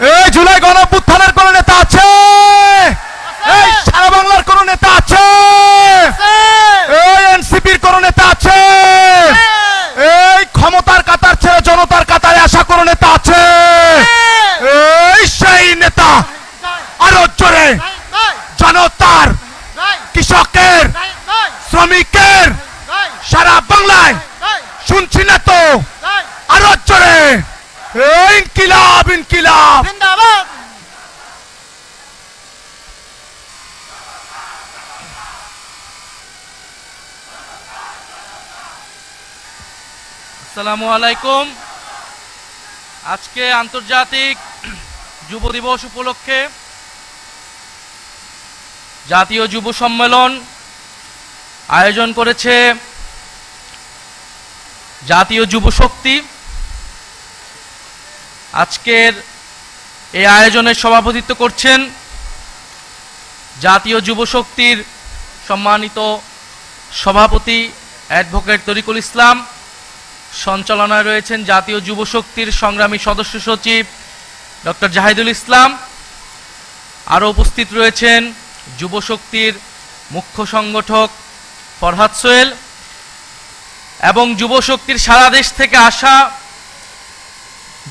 এই জুলাই গণপুত্থানের কোন নেতা আছে? এই সারা বাংলার কোন নেতা আছে? এই এনসিপির কোন নেতা আছে? এই ক্ষমতার কাতার ছেড়ে জনতার কাতারে আসা কোন নেতা আছে? এই সেই নেতা আরও জোরে জনতার কৃষকের শ্রমিকের সারা বাংলায় শুনছি না তো। আরও জোরে। ইনকিলাব ইনকিলাব। জিন্দাবাদ। আসসালামু আলাইকুম। আজকে আন্তর্জাতিক যুব দিবস উপলক্ষে জাতীয় যুব সম্মেলন আয়োজন করেছে জাতীয় যুব শক্তি আজকের এই আয়োজনের সভাপতিত্ব করছেন জাতীয় যুব শক্তির সম্মানিত সভাপতি অ্যাডভোকেট তরিকুল ইসলাম। সঞ্চালনায় রয়েছেন জাতীয় যুব শক্তির সংগ্রামী সদস্য সচিব ডক্টর জাহিদুল ইসলাম। আরও উপস্থিত রয়েছেন যুব শক্তির মুখ্য সংগঠক ফরহাদ সোয়েল এবং যুব শক্তির সারা দেশ থেকে আসা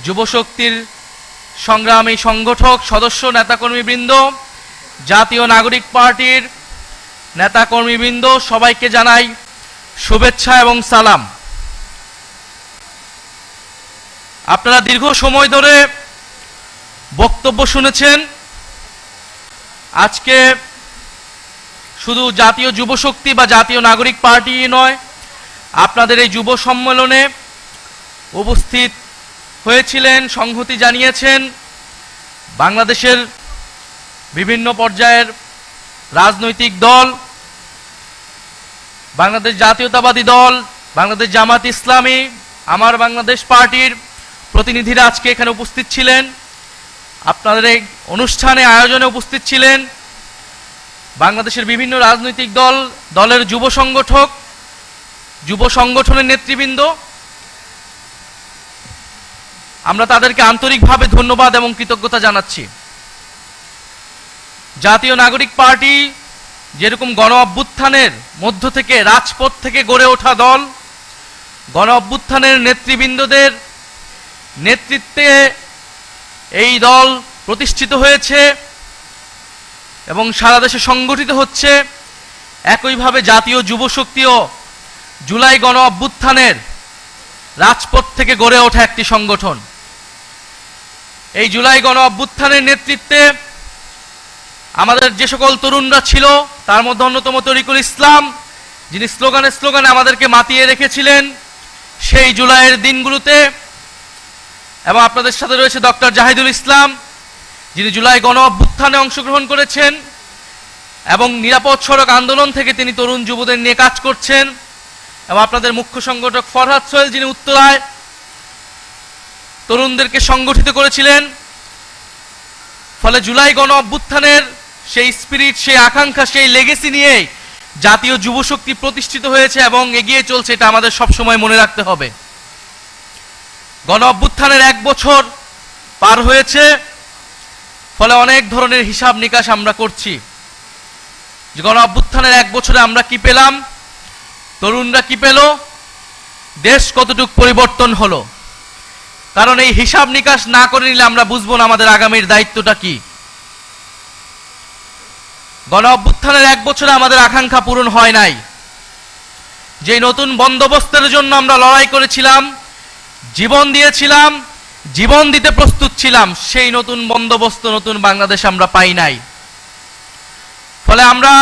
যুব শক্তির সংগ্রামী সংগঠক, সদস্য, নেতাকর্মীবৃন্দ, জাতীয় নাগরিক পার্টির নেতাকর্মীবৃন্দ, সবাইকে জানাই শুভেচ্ছা এবং সালাম। আপনারা দীর্ঘ সময় ধরে বক্তব্য শুনেছেন। আজকে শুধু জাতীয় যুবশক্তি বা জাতীয় নাগরিক পার্টি নয়, আপনাদের এই যুব সম্মেলনে উপস্থিত হয়েছিলেন, সংহতি জানিয়েছেন। বাংলাদেশের বিভিন্ন পর্যায়ের রাজনৈতিক দল, বাংলাদেশ জাতীয়তাবাদী দল, বাংলাদেশ জামাত ইসলামী, আমার বাংলাদেশ পার্টির প্রতিনিধিরা আজকে এখানে উপস্থিত ছিলেন। আপনাদের এই অনুষ্ঠানে, আয়োজনে উপস্থিত ছিলেন বাংলাদেশের বিভিন্ন রাজনৈতিক দল, দলের যুব সংগঠক, যুব সংগঠনের নেতৃবৃন্দ আমরা তাদেরকে আন্তরিকভাবে ধন্যবাদ এবং কৃতজ্ঞতা জানাচ্ছি। জাতীয় নাগরিক পার্টি যেরকম গণ অভ্যুত্থানের মধ্য থেকে রাজপথ থেকে গড়ে ওঠা দল, গণ অভ্যুত্থানের নেতৃবৃন্দদের নেতৃত্বে এই দল প্রতিষ্ঠিত হয়েছে এবং সারা দেশে সংগঠিত হচ্ছে। একইভাবে জাতীয় যুব শক্তিও জুলাই গণ অভ্যুত্থানের রাজপথ থেকে গড়ে ওঠা একটি সংগঠন। এই জুলাই গণ অভ্যুত্থানের নেতৃত্বে আমাদের যে সকল তরুণরা ছিল, তার মধ্যে অন্যতম তরিকুল ইসলাম, যিনি স্লোগানে স্লোগানে আমাদেরকে মাতিয়ে রেখেছিলেন সেই জুলাইয়ের দিনগুলোতে। এবং আপনাদের সাথে রয়েছে ডক্টর জাহিদুল ইসলাম, যিনি জুলাই গণ অভ্যুত্থানে অংশগ্রহণ করেছেন এবং নিরাপদ সড়ক আন্দোলন থেকে তিনি তরুণ যুবদের নিয়ে কাজ করছেন। এবং আপনাদের মুখ্য সংগঠক ফরহাদ সোহেল, যিনি উত্তরায় তরুণদেরকে সংগঠিত করেছিলেন। ফলে জুলাই গণ অভ্যুত্থানের সেই স্পিরিট সেই আকাঙ্ক্ষা, সেই লেগেসি নিয়েই জাতীয় যুবশক্তি প্রতিষ্ঠিত হয়েছে এবং এগিয়ে চলছে, এটা আমাদের সবসময় মনে রাখতে হবে। গণ অভ্যুত্থানের এক বছর পার হয়েছে, ফলে অনেক ধরনের হিসাব নিকাশ আমরা করছি। গণ অভ্যুত্থানের এক বছরে আমরা কি পেলাম? তরুণরা কি পেল? দেশ কতটুক পরিবর্তন হলো? কারণ এই হিসাব নিকাশ না করে নিলে আমরা বুঝব না আমাদের আগামীর দায়িত্বটা কি। গণ অভ্যুত্থানের এক বছরে আমাদের আকাঙ্ক্ষা পূরণ হয় নাই। যে নতুন বন্দোবস্তের জন্য আমরা লড়াই করেছিলাম, জীবন দিয়েছিলাম, জীবন দিতে প্রস্তুত ছিলাম, সেই নতুন বন্দোবস্ত, নতুন বাংলাদেশ আমরা পাই নাই। ফলে আমরা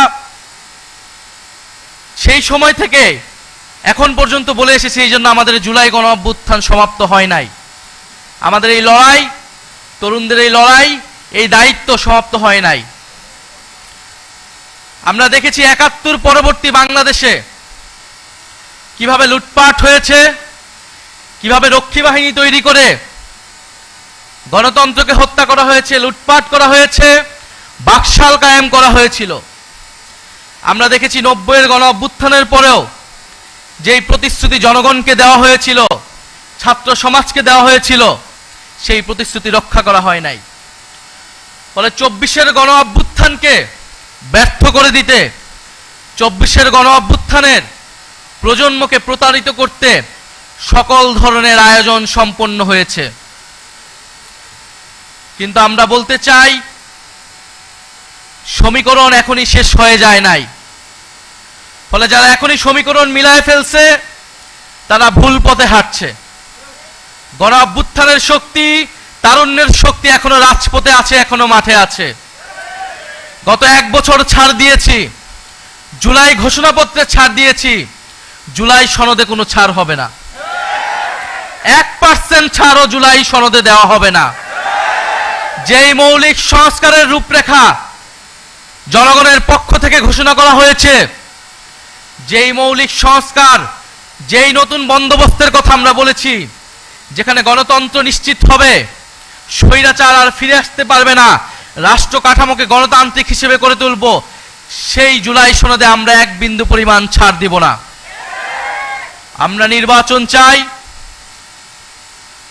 সেই সময় থেকে এখন পর্যন্ত বলে এসেছি, এই জন্য আমাদের জুলাই গণ অভ্যুত্থান সমাপ্ত হয় নাই। আমাদের এই লড়াই, তরুণদের এই লড়াই, এই দায়িত্ব সমাপ্ত হয় নাই। আমরা দেখেছি একাত্তর পরবর্তী বাংলাদেশে কীভাবে লুটপাট হয়েছে, কীভাবে রক্ষী বাহিনী তৈরি করে গণতন্ত্রকে হত্যা করা হয়েছে, লুটপাট করা হয়েছে, বাকশাল কায়েম করা হয়েছিল। আমরা দেখেছি নব্বইয়ের গণ অভ্যুত্থানের পরেও যেই প্রতিশ্রুতি জনগণকে দেওয়া হয়েছিল, ছাত্র সমাজকে দেওয়া হয়েছিল সেই প্রতিশ্রুতি রক্ষা করা হয় নাই। ফলে চব্বিশের গণ অভ্যুত্থানকে ব্যর্থ করে দিতে, চব্বিশের গণ অভ্যুত্থানের প্রজন্মকে প্রতারিত করতে সকল ধরনের আয়োজন সম্পন্ন হয়েছে। কিন্তু আমরা বলতে চাই, সমীকরণ এখনই শেষ হয়ে যায় নাই। ফলে যারা এখনই সমীকরণ মিলায় ফেলছে, তারা ভুল পথে হাঁটছে। গণ শক্তি, তারুণ্যের শক্তি এখনও রাজপথে আছে, এখনও মাঠে আছে। গত এক বছর ছাড় দিয়েছি। জুলাই ঘোষণাপত্রে ছাড় দিয়েছি। জুলাই সনদে কোনো ছাড় হবে না। এক পার্সেন্ট ছাড়ও জুলাই সনদে দেওয়া হবে না। যেই মৌলিক সংস্কারের রূপরেখা জনগণের পক্ষ থেকে ঘোষণা করা হয়েছে, যেই মৌলিক সংস্কার, যেই নতুন বন্দোবস্তের কথা আমরা বলেছি যেখানে গণতন্ত্র নিশ্চিত হবে, স্বৈরাচার আর ফিরে আসতে পারবে না। রাষ্ট্র কাঠামোকে গণতান্ত্রিক হিসেবে করে তুলব। সেই জুলাই সনদে আমরা এক বিন্দু পরিমাণ ছাড় দিব না। আমরা নির্বাচন চাই।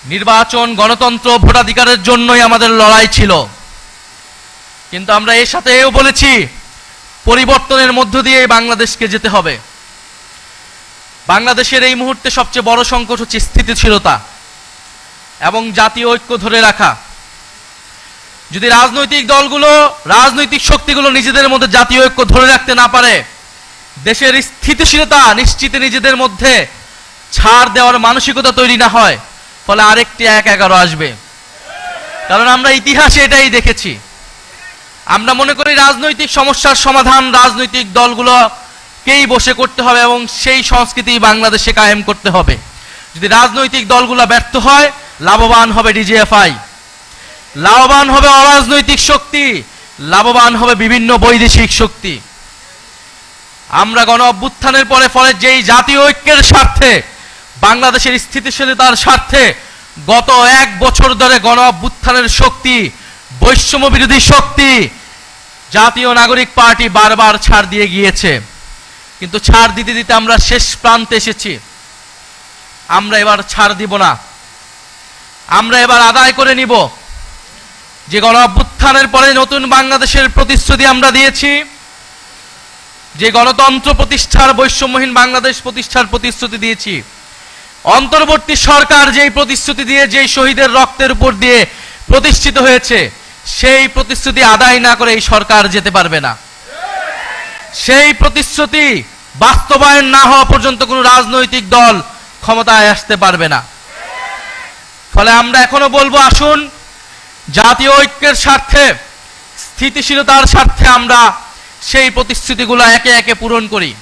নির্বাচন গণতন্ত্র ভোটাধিকারের জন্যই আমাদের লড়াই ছিল। কিন্তু আমরা এর সাথে এও বলেছি, পরিবর্তনের মধ্য দিয়ে বাংলাদেশকে যেতে হবে। বাংলাদেশের এই মুহূর্তে সবচেয়ে বড় সংকট হচ্ছে স্থিতিশীলতা। এবং জাতীয় ঐক্য ধরে রাখা। যদি রাজনৈতিক দলগুলো, রাজনৈতিক শক্তিগুলো নিজেদের মধ্যে জাতীয় ঐক্য ধরে রাখতে না পারে, দেশের স্থিতিশীলতা নিশ্চিতে নিজেদের মধ্যে ছাড় দেওয়ার মানসিকতা তৈরি না হয়, ফলে আরেকটি এক এগারো আসবে। কারণ আমরা ইতিহাসে এটাই দেখেছি। আমরা মনে করি রাজনৈতিক সমস্যার সমাধান রাজনৈতিক দলগুলোকেই বসে করতে হবে এবং সেই সংস্কৃতি বাংলাদেশে কায়েম করতে হবে। যদি রাজনৈতিক দলগুলো ব্যর্থ হয় লাভবান হবে ডিজিএফআই। লাভবান হবে অরাজনৈতিক শক্তি, লাভবান হবে বিভিন্ন বৈদেশিক শক্তি। আমরা গণ অভ্যুত্থানের পরে ফলে যেই জাতীয় ঐক্যের স্বার্থে, বাংলাদেশের স্থিতিশীলতার স্বার্থে গত এক বছর ধরে গণ অভ্যুত্থানের শক্তি বৈষম্য বিরোধী শক্তি জাতীয় নাগরিক পার্টি বারবার ছাড় দিয়ে গিয়েছে। কিন্তু ছাড় দিতে দিতে আমরা শেষ প্রান্তে এসেছি। আমরা এবার ছাড় দিব না। আমরা এবার আদায় করে নিব। যে গণ অভ্যুত্থানের পরে নতুন বাংলাদেশের প্রতিশ্রুতি আমরা দিয়েছি, যে গণতন্ত্র প্রতিষ্ঠার বৈষম্যহীন বাংলাদেশ প্রতিষ্ঠার প্রতিশ্রুতি দিয়েছি। অন্তর্বর্তী সরকার যেই প্রতিশ্রুতি দিয়ে, যেই শহীদের রক্তের উপর দিয়ে প্রতিষ্ঠিত হয়েছে, সেই প্রতিশ্রুতি আদায় না করে এই সরকার যেতে পারবে না। সেই প্রতিশ্রুতি বাস্তবায়ন না হওয়া পর্যন্ত কোনো রাজনৈতিক দল ক্ষমতায় আসতে পারবে না। ফলে আমরা এখনও বলব, আসুন, জাতীয় ঐক্যের স্বার্থে, স্থিতিশীলতার স্বার্থে আমরা সেই প্রতিশ্রুতিগুলো একে একে পূরণ করি।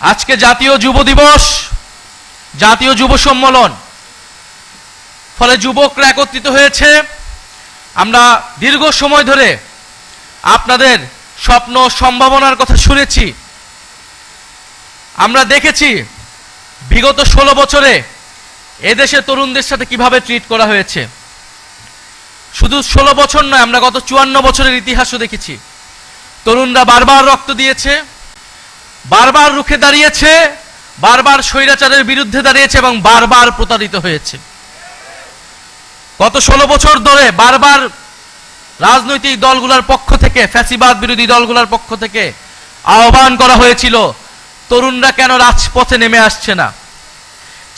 আজকে জাতীয় যুব দিবস, জাতীয় যুব সম্মেলন। ফলে যুবকরা একত্রিত হয়েছে। আমরা দীর্ঘ সময় ধরে আপনাদের স্বপ্ন, সম্ভাবনার কথা শুনেছি। আমরা দেখেছি, বিগত ষোলো বছরে এদেশে তরুণদের সাথে কীভাবে ট্রিট করা হয়েছে? শুধু ষোলো বছর নয়, আমরা গত চুয়ান্ন বছরের ইতিহাসও দেখেছি। তরুণরা বারবার রক্ত দিয়েছে, বারবার রুখে দাঁড়িয়েছে, বারবার স্বৈরাচারের বিরুদ্ধে দাঁড়িয়েছে এবং বারবার প্রতারিত হয়েছে। গত ষোলো বছর ধরে বারবার রাজনৈতিক দলগুলোর পক্ষ থেকে, ফ্যাসিবাদ বিরোধী দলগুলোর পক্ষ থেকে আহ্বান করা হয়েছিল, তরুণরা কেন রাজপথে নেমে আসছে না?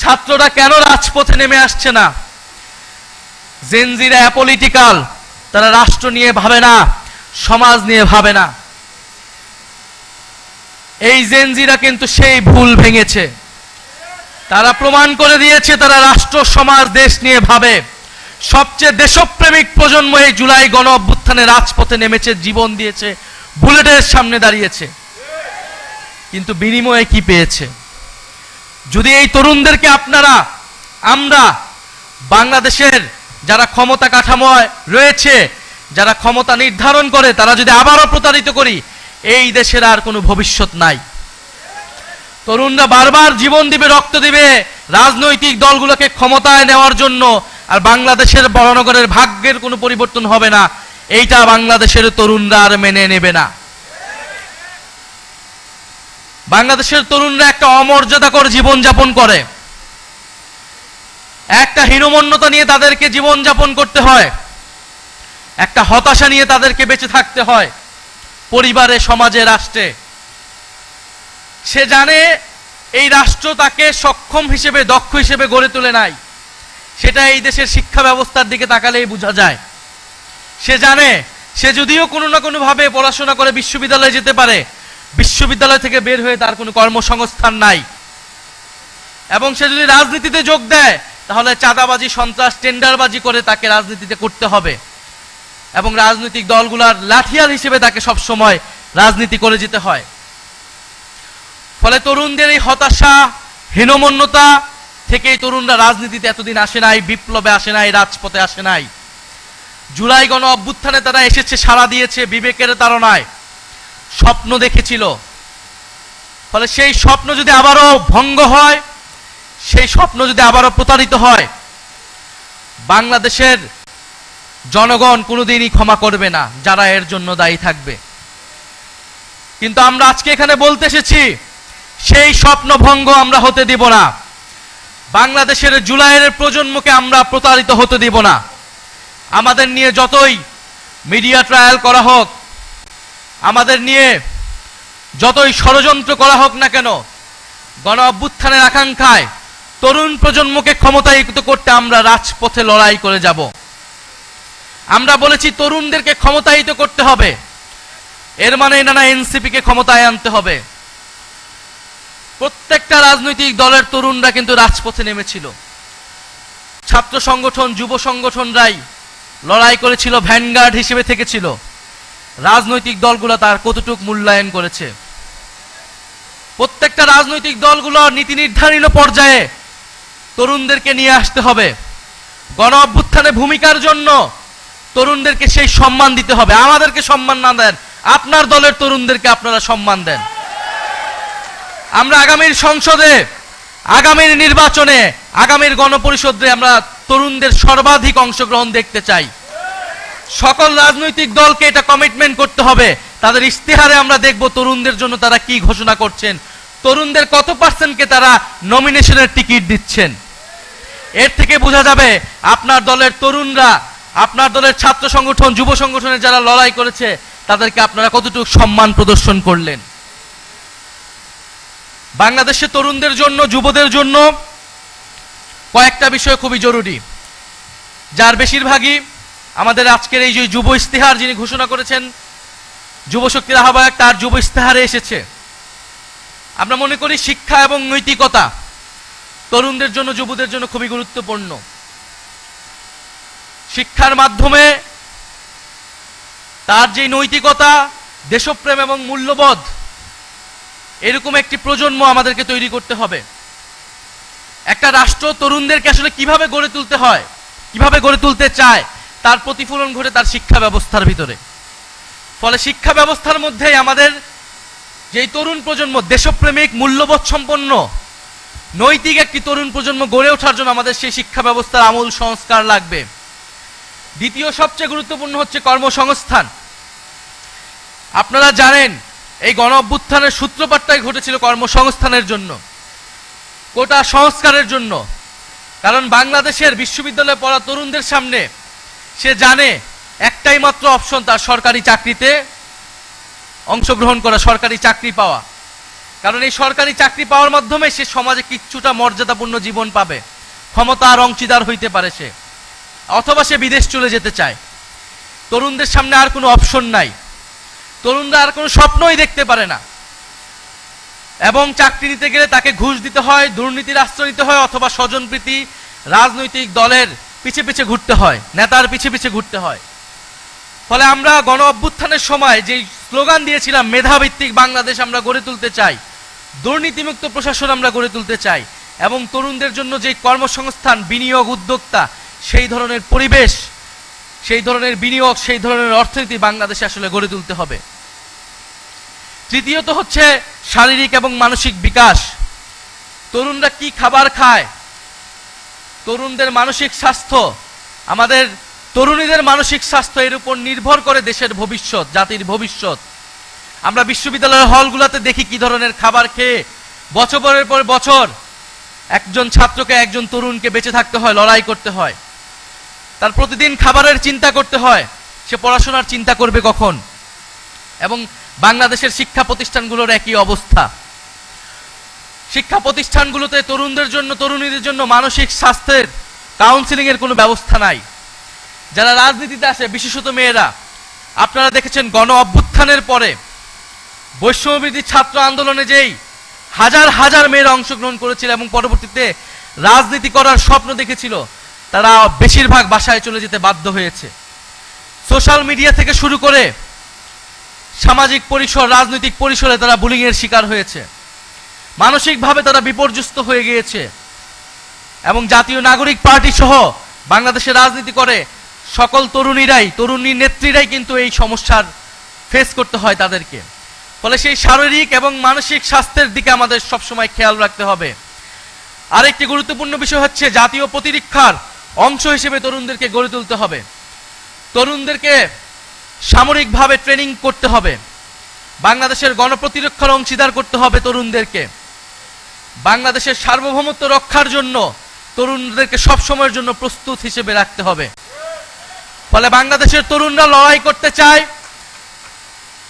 ছাত্ররা কেন রাজপথে নেমে আসছে না? জেনজিরা অ্যাপলিটিক্যাল তারা রাষ্ট্র নিয়ে ভাবে না, সমাজ নিয়ে ভাবে না। এই জেনজিরা কিন্তু সেই ভুল ভেঙেছে। তারা প্রমাণ করে দিয়েছে, তারা রাষ্ট্র, সমাজ, দেশ নিয়ে ভাবে। সবচেয়ে দেশপ্রেমিক প্রজন্ম এই জুলাই গণ অভ্যুত্থানে রাজপথে নেমেছে, জীবন দিয়েছে, বুলেটের সামনে দাঁড়িয়েছে। কিন্তু বিনিময়ে কি পেয়েছে? যদি এই তরুণদেরকে আপনারা, আমরা বাংলাদেশের যারা ক্ষমতা কাঠামোয় রয়েছে, যারা ক্ষমতা নির্ধারণ করে, তারা যদি আবারও প্রতারিত করি, এই দেশের আর কোনো ভবিষ্যৎ নাই। তরুণরা বারবার জীবন দিবে, রক্ত দিবে রাজনৈতিক দলগুলোকে ক্ষমতায় নেওয়ার জন্য, আর বাংলাদেশের বড়নগরের ভাগ্যের কোনো পরিবর্তন হবে না। এইটা বাংলাদেশের তরুণরা আর মেনে নেবে না। বাংলাদেশের তরুণরা একটা অমর্যাদাকর জীবন যাপন করে। একটা হীনমন্যতা নিয়ে তাদেরকে জীবন যাপন করতে হয়। একটা হতাশা নিয়ে তাদেরকে বেঁচে থাকতে হয় পরিবারে, সমাজে, রাষ্ট্রে। সে জানে এই রাষ্ট্র তাকে সক্ষম হিসেবে, দক্ষ হিসেবে গড়ে তোলে নাই। সেটা এই দেশের শিক্ষা ব্যবস্থার দিকে তাকালেই বোঝা যায়। সে জানে, সে যদিও কোনো না কোনোভাবে পড়াশোনা করে বিশ্ববিদ্যালয়ে যেতে পারে বিশ্ববিদ্যালয় থেকে বের হয়ে তার কোনো কর্মসংস্থান নাই। এবং সে যদি রাজনীতিতে যোগ দেয়, তাহলে চাঁদাবাজি, সন্ত্রাস, টেন্ডারবাজি করে তাকে রাজনীতিতে করতে হবে। এবং রাজনৈতিক দলগুলার লাঠিয়াল হিসেবে তাকে সব সময় রাজনীতি করে যেতে হয়। ফলে তরুণদের এই হতাশা, হীনমন্যতা থেকেই তরুণরা রাজনীতিতে এতদিন আসে নাই, বিপ্লবে আসে নাই, রাজপথে আসে নাই। জুলাই গণ অভ্যুত্থানে তারা এসেছে, সাড়া দিয়েছে, বিবেকের তাড়নায়। স্বপ্ন দেখেছিল। ফলে সেই স্বপ্ন যদি আবারও ভঙ্গ হয়, সেই স্বপ্ন যদি আবারও প্রতারিত হয়, বাংলাদেশের জনগণ কোনোদিনই ক্ষমা করবে না, যারা এর জন্য দায়ী থাকবে। কিন্তু আমরা আজকে এখানে বলতে এসেছি, সেই স্বপ্ন ভঙ্গ আমরা হতে দিব না। বাংলাদেশের জুলাইয়ের প্রজন্মকে আমরা প্রতারিত হতে দিব না। আমাদের নিয়ে যতই মিডিয়া ট্রায়াল করা হোক আমাদের নিয়ে যতই ষড়যন্ত্র করা হোক না কেন, গণ অভ্যুত্থানের আকাঙ্ক্ষায় তরুণ প্রজন্মকে ক্ষমতায়িত করতে আমরা রাজপথে লড়াই করে যাব। আমরা বলেছি তরুণদেরকে ক্ষমতায়িত করতে হবে। এর মানে নানা এনসিপিকে ক্ষমতায় আনতে হবে। প্রত্যেকটা রাজনৈতিক দলের তরুণরা কিন্তু রাজপথে নেমেছিল। ছাত্র সংগঠন, যুব সংগঠনরাই লড়াই করেছিল, ভ্যানগার্ড হিসেবে থেকেছিল। রাজনৈতিক দলগুলো তার কতটুক মূল্যায়ন করেছে। প্রত্যেকটা রাজনৈতিক দলগুলো নীতি নির্ধারিত পর্যায়ে তরুণদেরকে নিয়ে আসতে হবে। গণ অভ্যুত্থানে ভূমিকার জন্য তরুণদেরকে সেই সম্মান দিতে হবে। আমাদেরকে সম্মান না দেন, আপনার দলের তরুণদেরকে আপনারা সম্মান দেন। আমরা আগামীর সংসদে, আগামীর নির্বাচনে, আগামীর গণপরিষদে আমরা তরুণদের সর্বাধিক অংশগ্রহণ দেখতে চাই। সকল রাজনৈতিক দলকে এটা কমিটমেন্ট করতে হবে। তাদের ইস্তেহারে আমরা দেখব তরুণদের জন্য তারা কি ঘোষণা করছেন। তরুণদের কত পার্সেন্টকে তারা নমিনেশনের টিকিট দিচ্ছেন। এর থেকে বোঝা যাবে আপনার দলের তরুণরা, আপনার দলের ছাত্র সংগঠন, যুব সংগঠনে যারা লড়াই করেছে, তাদেরকে আপনারা কতটুকু সম্মান প্রদর্শন করলেন। বাংলাদেশের তরুণদের জন্য, যুবদের জন্য কয়েকটা বিষয় খুবই জরুরি। যার বেশিরভাগই আমাদের আজকের এই যে যুব ইস্তেহার যিনি ঘোষণা করেছেন, যুব শক্তির আহ্বায়ক, তার যুব ইস্তেহারে এসেছে। আমরা মনে করি শিক্ষা এবং নৈতিকতা তরুণদের জন্য, যুবদের জন্য খুবই গুরুত্বপূর্ণ। শিক্ষার মাধ্যমে তার যে নৈতিকতা, দেশপ্রেম এবং মূল্যবোধ, এরকম একটি প্রজন্ম আমাদেরকে তৈরি করতে হবে। একটা রাষ্ট্র তরুণদেরকে আসলে কীভাবে গড়ে তুলতে হয়, কীভাবে গড়ে তুলতে চায় তার প্রতিফলন ঘটে তার শিক্ষা ব্যবস্থার ভিতরে। ফলে শিক্ষা ব্যবস্থার মধ্যেই আমাদের যেই তরুণ প্রজন্ম, দেশপ্রেমিক, মূল্যবোধ সম্পন্ন, নৈতিক একটি তরুণ প্রজন্ম গড়ে ওঠার জন্য আমাদের সেই শিক্ষা ব্যবস্থার আমূল সংস্কার লাগবে। দ্বিতীয় সবচেয়ে গুরুত্বপূর্ণ হচ্ছে কর্মসংস্থান। আপনারা জানেন, এই গণ অভ্যুত্থানের সূত্রপাতটাই ঘটেছিল কর্মসংস্থানের জন্য, কোটা সংস্কারের জন্য। কারণ বাংলাদেশের বিশ্ববিদ্যালয়ে পড়া তরুণদের সামনে সে জানে একটাই মাত্র অপশন তার সরকারি চাকরিতে অংশগ্রহণ করা, সরকারি চাকরি পাওয়া। কারণ এই সরকারি চাকরি পাওয়ার মাধ্যমে সে সমাজে কিচ্ছুটা মর্যাদাপূর্ণ জীবন পাবে। ক্ষমতা আর অংশীদার হইতে পারে সে। অথবা সে বিদেশ চলে যেতে চায়। তরুণদের সামনে আর কোনো অপশন নাই। তরুণরা আর কোনো স্বপ্নই দেখতে পারে না। এবং চাকরি নিতে গেলে তাকে ঘুষ দিতে হয়, দুর্নীতির আশ্রয় নিতে হয় অথবা স্বজনপ্রীতি রাজনৈতিক দলের পিছে পিছে ঘুরতে হয়, নেতার পিছে পিছে ঘুরতে হয়। ফলে আমরা গণ অভ্যুত্থানের সময় যে স্লোগান দিয়েছিলাম, মেধাভিত্তিক বাংলাদেশ আমরা গড়ে তুলতে চাই, দুর্নীতিমুক্ত প্রশাসন আমরা গড়ে তুলতে চাই, এবং তরুণদের জন্য যে কর্মসংস্থান, বিনিয়োগ উদ্যোক্তা, সেই ধরনের পরিবেশ, সেই ধরনের বিনিয়োগ, সেই ধরনের অর্থনীতি বাংলাদেশে আসলে গড়ে তুলতে হবে। তৃতীয়ত হচ্ছে শারীরিক এবং মানসিক বিকাশ। তরুণরা কি খাবার খায় তরুণদের মানসিক স্বাস্থ্য, আমাদের তরুণীদের মানসিক স্বাস্থ্য এর উপর নির্ভর করে দেশের ভবিষ্যৎ, জাতির ভবিষ্যৎ। আমরা বিশ্ববিদ্যালয়ের হলগুলোতে দেখি কি ধরনের খাবার খেয়ে বছরের পর বছর একজন ছাত্রকে একজন তরুণকে বেঁচে থাকতে হয়, লড়াই করতে হয়। তার প্রতিদিন খাবারের চিন্তা করতে হয়, সে পড়াশোনার চিন্তা করবে কখন? এবং বাংলাদেশের শিক্ষা প্রতিষ্ঠানগুলোর একই অবস্থা। শিক্ষা প্রতিষ্ঠানগুলোতে তরুণদের জন্য, তরুণীদের জন্য মানসিক স্বাস্থ্যের কাউন্সিলিং এর কোনো ব্যবস্থা নাই। যারা রাজনীতিতে আসে, বিশেষত মেয়েরা, আপনারা দেখেছেন গণ অভ্যুত্থানের পরে বৈষম্যবিধি ছাত্র আন্দোলনে যেই হাজার হাজার মেয়েরা অংশগ্রহণ করেছিল এবং পরবর্তীতে রাজনীতি করার স্বপ্ন দেখেছিল, তারা বেশিরভাগ বাসায় চলে যেতে বাধ্য হয়েছে। সোশ্যাল মিডিয়া থেকে শুরু করে সামাজিক পরিসর, রাজনৈতিক পরিসরে তারা বুলিং এর শিকার হয়েছে। মানসিকভাবে তারা বিপর্যস্ত হয়ে গিয়েছে। এবং জাতীয় নাগরিক পার্টি সহ বাংলাদেশে রাজনীতি করে সকল তরুণীরাই, তরুণী নেত্রীরাই কিন্তু এই সমস্যার ফেস করতে হয় তাদেরকে। ফলে সেই শারীরিক এবং মানসিক স্বাস্থ্যের দিকে আমাদের সবসময় খেয়াল রাখতে হবে। আরেকটি গুরুত্বপূর্ণ বিষয় হচ্ছে জাতীয় প্রতিরক্ষার অংশ হিসেবে তরুণদেরকে গড়ে তুলতে হবে। তরুণদেরকে সামরিকভাবে ট্রেনিং করতে হবে। বাংলাদেশের গণপ্রতিরক্ষার অংশীদার করতে হবে তরুণদেরকে। বাংলাদেশের সার্বভৌমত্ব রক্ষার জন্য তরুণদেরকে সব সময়ের জন্য প্রস্তুত হিসেবে রাখতে হবে। ফলে বাংলাদেশের তরুণরা লড়াই করতে চায়,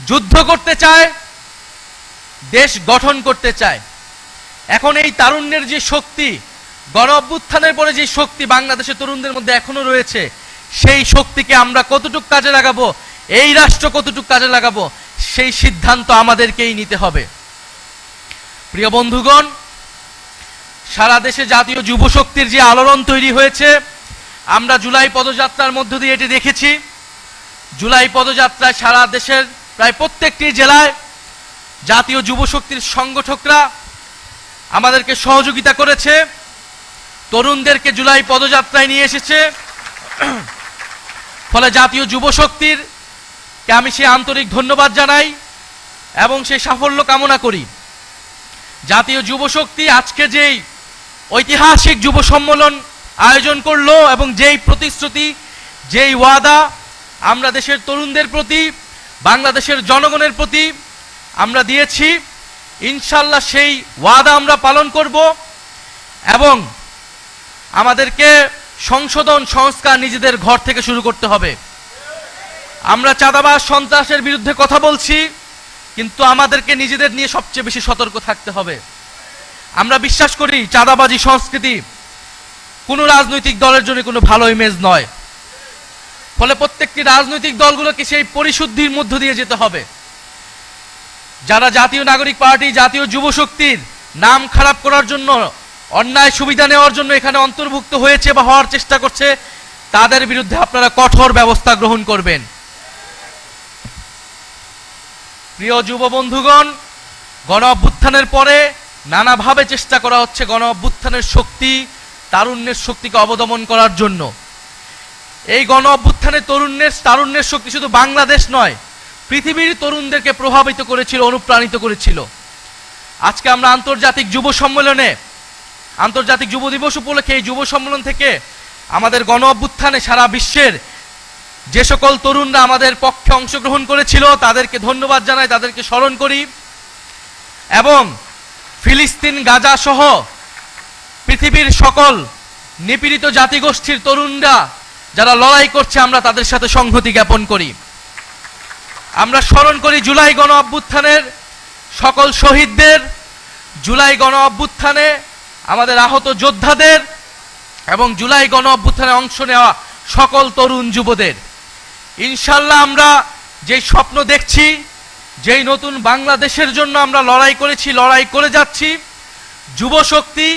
যুদ্ধ করতে চায়, দেশ গঠন করতে চায়। এখন এই তারুণ্যের যে শক্তি গণ অভ্যুত্থানের পরে যে শক্তি বাংলাদেশের তরুণদের মধ্যে এখনও রয়েছে, সেই শক্তিকে আমরা কতটুক কাজে লাগাবো, এই রাষ্ট্র কতটুক কাজে লাগাবো, সেই সিদ্ধান্ত আমাদেরকেই নিতে হবে। প্রিয় বন্ধুগণ সারা দেশে জাতীয় যুব শক্তির যে আলোড়ন তৈরি হয়েছে, আমরা জুলাই পদযাত্রার মধ্য দিয়ে এটি দেখেছি। জুলাই পদযাত্রায় সারা দেশের প্রায় প্রত্যেকটি জেলায় জাতীয় যুব শক্তির সংগঠকরা আমাদেরকে সহযোগিতা করেছে। তরুণদেরকে জুলাই পদযাত্রায় নিয়ে এসেছে। ফলে জাতীয় যুব শক্তির কে আমি সে আন্তরিক ধন্যবাদ জানাই এবং সেই সাফল্য কামনা করি। জাতীয় যুব শক্তি আজকে যেই ঐতিহাসিক যুব সম্মেলন আয়োজন করল এবং যেই প্রতিশ্রুতি, যেই ওয়াদা আমরা দেশের তরুণদের প্রতি, বাংলাদেশের জনগণের প্রতি আমরা দিয়েছি, ইনশাল্লাহ সেই ওয়াদা আমরা পালন করব এবং আমাদেরকে সংশোধন সংস্কার নিজেদের ঘর থেকে শুরু করতে হবে। আমরা চাঁদাবাস সন্ত্রাসের বিরুদ্ধে কথা বলছি, কিন্তু আমাদেরকে নিজেদের নিয়ে সবচেয়ে বেশি সতর্ক থাকতে হবে। আমরা বিশ্বাস করি চাঁদাবাজি সংস্কৃতি কোনো রাজনৈতিক দলের জন্য কোনো ভালো ইমেজ নয়। ফলে প্রত্যেকটি রাজনৈতিক দলগুলোকে সেই পরিশুদ্ধির মধ্য দিয়ে যেতে হবে। যারা জাতীয় নাগরিক পার্টি, জাতীয় যুব শক্তির নাম খারাপ করার জন্য, অন্যায় সুবিধা নেওয়ার জন্য এখানে অন্তর্ভুক্ত হয়েছে বা হওয়ার চেষ্টা করছে, তাদের বিরুদ্ধে আপনারা কঠোর ব্যবস্থা গ্রহণ করবেন। প্রিয় যুব বন্ধুগণ গণ অভ্যুত্থানের পরে নানাভাবে চেষ্টা করা হচ্ছে গণ অভ্যুত্থানের শক্তি, তারুণ্যের শক্তিকে অবদমন করার জন্য। এই গণ অভ্যুত্থানের তরুণের, তারুণ্যের শক্তি শুধু বাংলাদেশ নয়, পৃথিবীর তরুণদেরকে প্রভাবিত করেছিল, অনুপ্রাণিত করেছিল। আজকে আমরা আন্তর্জাতিক যুব সম্মেলনে, আন্তর্জাতিক যুব দিবস উপলক্ষে এই যুব সম্মেলন থেকে আমাদের গণ অভ্যুত্থানে সারা বিশ্বের যে সকল তরুণরা আমাদের পক্ষে অংশগ্রহণ করেছিল, তাদেরকে ধন্যবাদ জানাই, তাদেরকে স্মরণ করি। এবং ফিলিস্তিন, গাজা সহ পৃথিবীর সকল নিপীড়িত জাতিগোষ্ঠীর তরুণরা যারা লড়াই করছে, আমরা তাদের সাথে সংহতি জ্ঞাপন করি। আমরা স্মরণ করি জুলাই গণ অভ্যুত্থানের সকল শহীদদের। জুলাই গণ অভ্যুত্থানে আমাদের আহত যোদ্ধাদের এবং জুলাই গণ অভ্যুত্থানে অংশ নেওয়া সকল তরুণ যুবদের। ইনশাল্লাহ আমরা যেই স্বপ্ন দেখছি যেই নতুন বাংলাদেশের জন্য আমরা লড়াই করেছি, লড়াই করে যাচ্ছি, যুব শক্তি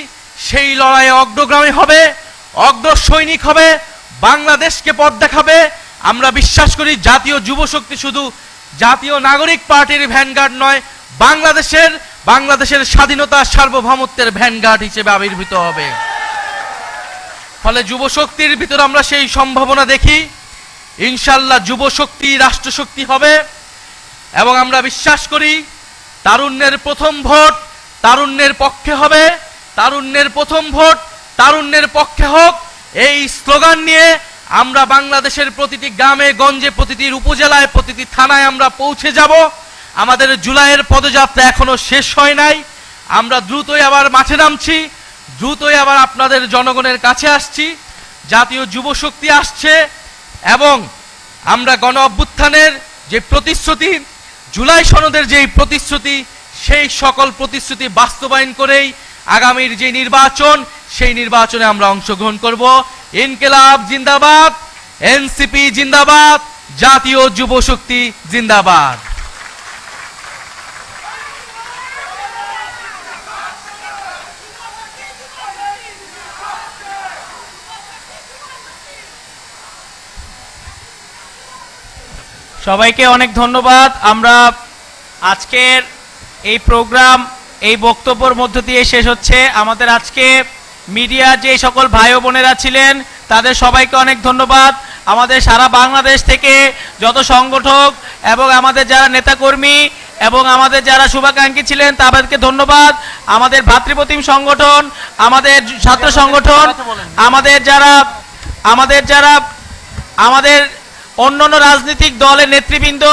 সেই লড়াইয়ে অগ্রগামী হবে অগ্র সৈনিক হবে, বাংলাদেশকে পথ দেখাবে। আমরা বিশ্বাস করি জাতীয় যুব শক্তি শুধু জাতীয় নাগরিক পার্টির ভ্যানগার্ড নয়, বাংলাদেশের বাংলাদেশের স্বাধীনতা সার্বভৌমত্বের ভ্যানগার্ড হিসেবে আবির্ভূত হবে। ফলে যুব শক্তির ভিতর আমরা সেই সম্ভাবনা দেখি। ইনশাল্লাহ যুব শক্তি, রাষ্ট্রশক্তি হবে। এবং আমরা বিশ্বাস করি তারুণ্যের প্রথম ভোট তারুণ্যের পক্ষে হবে, তারুণ্যের প্রথম ভোট তারুণ্যের পক্ষে হোক। এই স্লোগান নিয়ে আমরা বাংলাদেশের প্রতিটি গ্রামে, গঞ্জে, প্রতিটি উপজেলায়, প্রতিটি থানায় আমরা পৌঁছে যাব। আমাদের জুলাইয়ের পদযাত্রা এখনও শেষ হয় নাই। আমরা দ্রুতই আবার মাঠে নামছি, দ্রুতই আবার আপনাদের জনগণের কাছে আসছি। জাতীয় যুব শক্তি আসছে এবং আমরা গণ অভ্যুত্থানের যে প্রতিশ্রুতি জুলাই সনদের যেই প্রতিশ্রুতি, সেই সকল প্রতিশ্রুতি বাস্তবায়ন করেই আগামীর যে নির্বাচন, সেই নির্বাচনে আমরা অংশগ্রহণ করব। ইনকেলাব জিন্দাবাদ, এনসিপি জিন্দাবাদ, জাতীয় যুবশক্তি জিন্দাবাদ। সবাইকে অনেক ধন্যবাদ। আমরা আজকের এই প্রোগ্রাম, এই বক্তব্যের মধ্য দিয়ে শেষ হচ্ছে। আমাদের আজকে মিডিয়ার যে সকল ভাই বোনেরা ছিলেন, তাদের সবাইকে অনেক ধন্যবাদ। আমাদের সারা বাংলাদেশ থেকে যত সংগঠক এবং আমাদের যারা নেতাকর্মী এবং আমাদের যারা শুভাকাঙ্ক্ষী ছিলেন, তাদেরকে ধন্যবাদ। আমাদের ভাতৃপ্রতিম সংগঠন, আমাদের ছাত্র সংগঠন, আমাদের যারা আমাদের যারা, আমাদের অন্যান্য রাজনৈতিক দলের নেতৃবৃন্দ,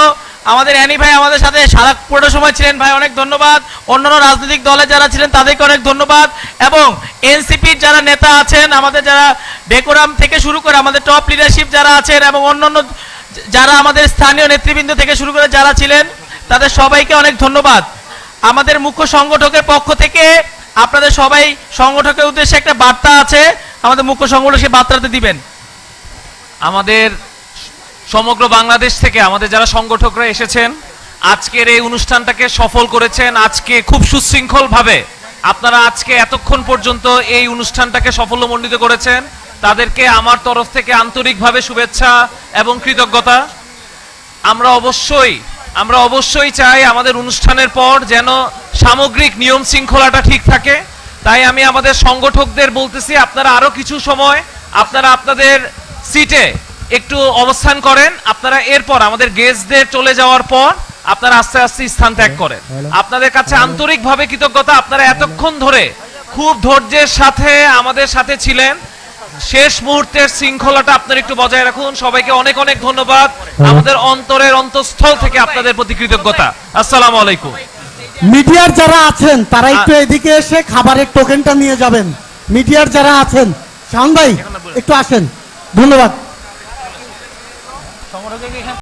আমাদের অ্যানি ভাই আমাদের সাথে সারা পুরো সময় ছিলেন। ভাই, অনেক ধন্যবাদ। অন্যান্য রাজনৈতিক দলে যারা ছিলেন, তাদেরকে অনেক ধন্যবাদ। এবং এনসিপির যারা নেতা আছেন, আমাদের যারা ডেকোরাম থেকে শুরু করে আমাদের টপ লিডারশিপ যারা আছেন এবং অন্যান্য যারা আমাদের স্থানীয় নেতৃবৃন্দ থেকে শুরু করে যারা ছিলেন, তাদের সবাইকে অনেক ধন্যবাদ। আমাদের মুখ্য সংগঠকের পক্ষ থেকে আপনাদের সবাই সংগঠকের উদ্দেশ্যে একটা বার্তা আছে। আমাদের মুখ্য সংগঠক সেই বার্তাটা দিবেন। আমাদের সমগ্র বাংলাদেশ থেকে আমাদের যারা সংগঠকরা এসেছেন, আজকের এই অনুষ্ঠানটাকে সফল করেছেন, আজকে খুব সুশৃঙ্খল ভাবে আপনারা আজকে এতক্ষণ পর্যন্ত এই অনুষ্ঠানটাকে সাফল্যমণ্ডিত করেছেন। তাদেরকে আমার তরফ থেকে আন্তরিকভাবে শুভেচ্ছা এবং কৃতজ্ঞতা। আমরা অবশ্যই আমরা অবশ্যই চাই আমাদের অনুষ্ঠানের পর যেন সামগ্রিক নিয়ম শৃঙ্খলাটা ঠিক থাকে। তাই আমি আমাদের সংগঠকদের বলতেছি, আপনারা আরও কিছু সময়, আপনারা আপনাদের সিটে একটু অবস্থান করেন আপনারা এরপর আমাদের গেস্টদের চলে যাওয়ার পর আপনারা আস্তে আস্তে স্থান ত্যাগ করেন। আপনাদের কাছে আন্তরিকভাবে কৃতজ্ঞতা আপনারা এতক্ষণ ধরে খুব ধৈর্যের সাথে আমাদের সাথে ছিলেন। শেষ মুহূর্তের শৃঙ্খলাটা আপনারা একটু বজায় রাখুন। সবাইকে অনেক অনেক ধন্যবাদ। আমাদের অন্তরের অন্তঃস্থল থেকে আপনাদের প্রতি কৃতজ্ঞতা। আসসালামু আলাইকুম। মিডিয়ার যারা আছেন তারা একটু এদিকে এসে খাবারের টোকেনটা নিয়ে যাবেন। মিডিয়ার যারা আছেন শাওন ভাই একটু আসেন। ধন্যবাদ। 转过头给你看。